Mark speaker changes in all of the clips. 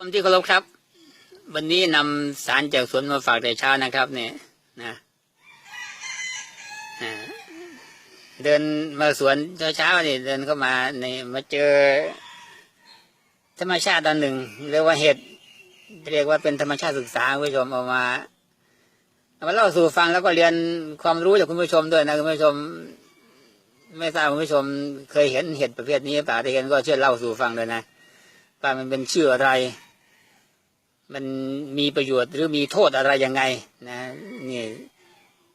Speaker 1: ผมที่เคารพครับ วันนี้นำสารจากสวนมาฝากแต่เช้านะครับเนี่ยนะเดินมาสวนเช้าๆนี่เดินเข้ามาในมาเจอ ธรรมชาติตอนหนึ่งเรียกว่าเห็ดเรียกว่าเป็นธรรมชาติศึกษาคุณผู้ชมเอามาเอามาเล่าสู่ฟังแล้วก็เรียนความรู้จากคุณผู้ชมด้วยนะคุณผู้ชม ไม่ทราบคุณผู้ชม เคยเห็นเห็ดประเภทนี้หรือเปล่าถ้าเห็นก็ช่วยเล่าสู่ฟังเลยนะว่ามันเป็นชื่ออะไร มันมีประโยชน์หรือมีโทษอะไรยังไงนะนี่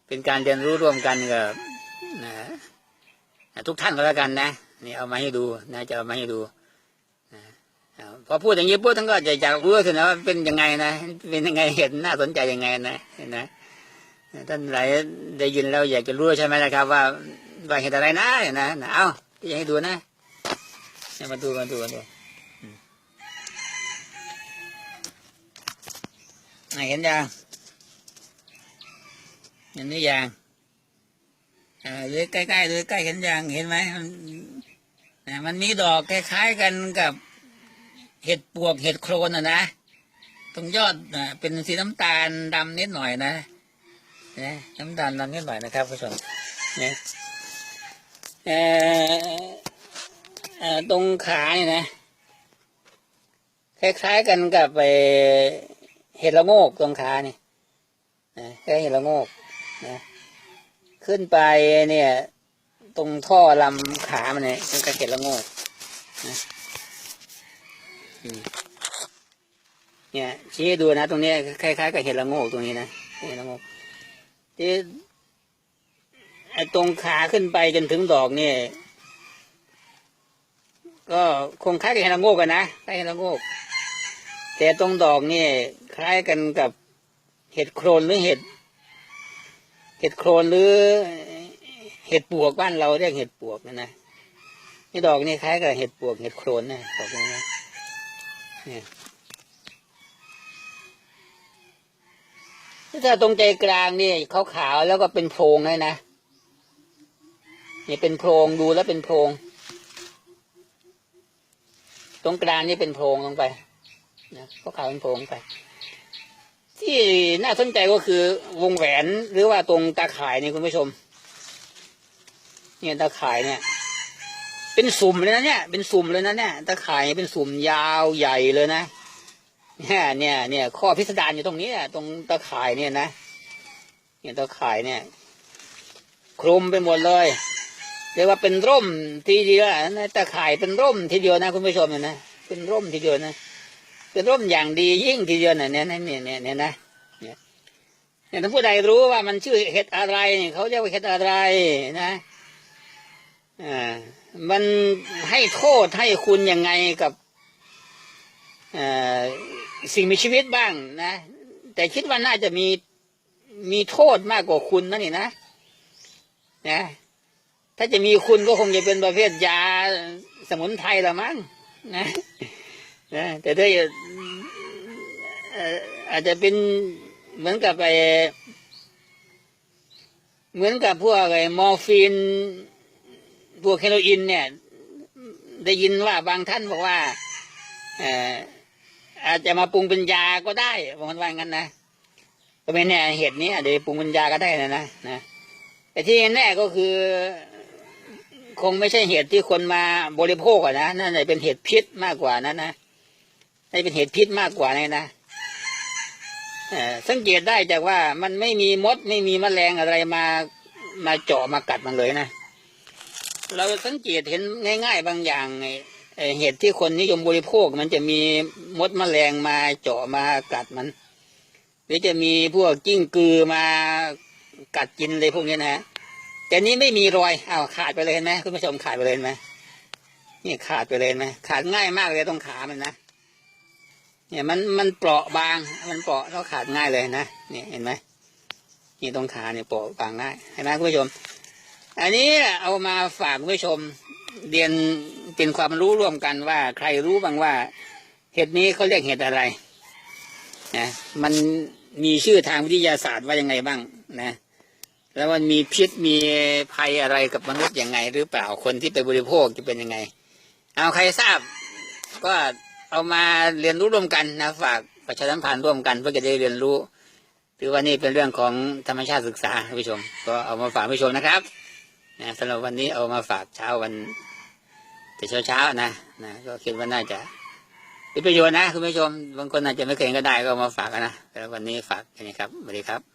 Speaker 1: เป็นการเรียนรู้ร่วมกันกับนะทุกท่านก็แล้วกันนะนี่เอามาให้ดูนะจะเอามาให้ดูนะพอพูดอย่างนี้ปุ๊บท่านก็จะอยากรู้ถึงนะว่าเป็นยังไงนะเป็นยังไงเห็นน่าสนใจยังไงนะเห็นนะท่านหลายได้ยินแล้วอยากจะรู้ใช่ไหมนะครับ ว่าว่าเห็นอะไรนะเห็นนะนะเอาอยากให้ดูนะมาดูมาดูมาดู ไหน เห็นยังเห็นหรือยังอ่าหรือใกล้ๆหรือใกล้เห็นยังเห็นไหมมันอ่มันมีดอกคล้ายๆกันกับเห็ดปวกเห็ดโครนอะนะตรงยอดอะเป็นสีน้ำตาลดำนิดหน่อยนะนะน้ำตาลดำนิดหน่อยนะครับผู้ชมเนี่ยเอ่อเอ่อตรงขาเนี่ยนะ คล้ายๆกันกับไป เห็ดละโงกตรงขานี่นะแค่เห็ดละโงกนะขึ้นไปเนี่ย ตรงท่อลำขามันเนี่ยเป็นกระเห็ดละโงกนะเนี่ยชี้ดูนะ ตรงนี้คล้ายๆกับเห็ดละโงกตรงนี้นะเห็ดละโงกที่ไอ้ตรงขาขึ้นไปจนถึงดอกเนี่ยก็คงคล้ายกับเห็ดละโงกกันนะคล้ายเห็ดละโงก แต่ตรงดอกนี่คล้ายกันกับเห็ดโครนหรือเห็ด เห็ดโครนหรือ เห็ดปวกบ้านเราเรียกเห็ดปวกนะนะนี่ดอกนี่คล้ายกับเห็ดปวกเห็ดโครนนะดอกนี้นะเนี่ยถ้าตรงใจกลางนี่ขาวๆแล้วก็เป็นโพรงเลยนะนี่เป็นโพรงดูแล้วเป็นโพรง ตรงกลางนี่เป็นโพรงลงไป นะก็ขาวเป็นโพรงไป ที่น่าสนใจก็คือวงแหวนหรือว่าตรงตาข่ายนี่คุณผู้ชม เนี่ยตาข่ายเนี่ย เป็นสุ่มเลยนะเนี่ย เป็นสุ่มเลยนะเนี่ยตาข่ายเป็นสุ่มยาวใหญ่เลยนะเนี่ยเนี่ยเนี่ยข้อพิสดารอยู่ตรงนี้ตรงตาข่ายเนี่ยนะเนี่ยตาข่ายเนี่ย คลุมไปหมดเลยเรียกว่าเป็นร่มทีเดียวนะตาข่ายเป็นร่มทีเดียวนะคุณผู้ชมเนี่ยนะเป็นร่มทีเดียวนะ เป็นร่มอย่างดียิ่งทีเดียวเนี่ยเนี่ยเนี่ยเนี่ยเนี่ยนะเนี่ยเนี่ยถ้าผู้ใดรู้ว่ามันชื่อเห็ดอะไรเนี่ยเขาเรียกว่าเห็ดอะไรนะอ่ามันให้โทษให้คุณยังไงกับอ่าสิ่งมีชีวิตบ้างนะ แต่คิดว่าน่าจะมีมีโทษมากกว่าคุณนะนี่นะนะ ถ้าจะมีคุณก็คงจะเป็นประเภทยาสมุนไพรละมั้งนะ นะแต่ถ้าอ่ออาจจะเป็นเหมือนกับไปเหมือนกับพวกไอ้มอร์ฟีน พวกเฮโรอีนเนี่ย ได้ยินว่าบางท่านบอกว่าเอ่อาจจะมาปรุงเป็นยาก็ได้บางคนว่างั้นนะก็ไม่แน่เหตุนี้อาจจะปรุงเป็นยาก็ได้นะนะนะแต่ที่แน่ก็คือ คงไม่ใช่เหตุที่คนมาบริโภคอะนะนั่นเป็นเหตุพิษมากกว่านั้นนะ นี่เป็นเหตุพิษมากกว่านี่นะเอ่อสังเกตได้จากว่ามันไม่มีมดไม่มีแมลงอะไรมามาเจาะมากัดมันเลยนะ เราสังเกตเห็นง่าย ๆ บางอย่างไอเหตุที่คนนิยมบริโภค มันจะมีมดแมลงมาเจาะมากัดมัน หรือจะมีพวกกิ้งกือมากัดกินเลยพวกนี้นะแต่นี้ไม่มีรอยอ้าวขาดไปเลยเห็นไหมคุณผู้ชมขาดไปเลยเห็นไหมนี่ขาดไปเลยเห็นไหมขาดง่ายมากเลยตรงขามันนะ เนี่ยมันมันเปราะบาง มันเปราะแล้วขาดง่ายเลยนะเนี่ยเห็นไหมนี่ตรงขาเนี่ยเปราะบางง่ายเห็นไหมคุณผู้ชม อันนี้เอามาฝากคุณผู้ชมเรียนเป็นความรู้ร่วมกันว่า ใครรู้บ้างว่า เห็ดนี้เขาเรียกเห็ดอะไรนะมันมีชื่อทางวิทยาศาสตร์ว่ายังไงบ้างนะ แล้วมันมีพิษมีภัยอะไรกับมนุษย์ยังไง หรือเปล่าคนที่ไปบริโภคจะเป็นยังไง เอาใครทราบ ก็ เอามาเรียนรู้ร่วมกันนะฝากประชาสัมพันธ์ร่วมกันเพื่อจะได้เรียนรู้ถือว่านี่เป็นเรื่องของธรรมชาติศึกษาท่านผู้ชม ก็เอามาฝากผู้ชมนะครับนะสำหรับวันนี้เอามาฝากเช้าวันแต่เช้าเช้าๆนะนะก็คิดว่าน่าจะเป็นประโยชน์นะคุณผู้ชมบางคนอาจจะไม่เคยก็ได้ก็มาฝากนะแต่วันนี้ฝากแค่นี้ครับสวัสดีครับ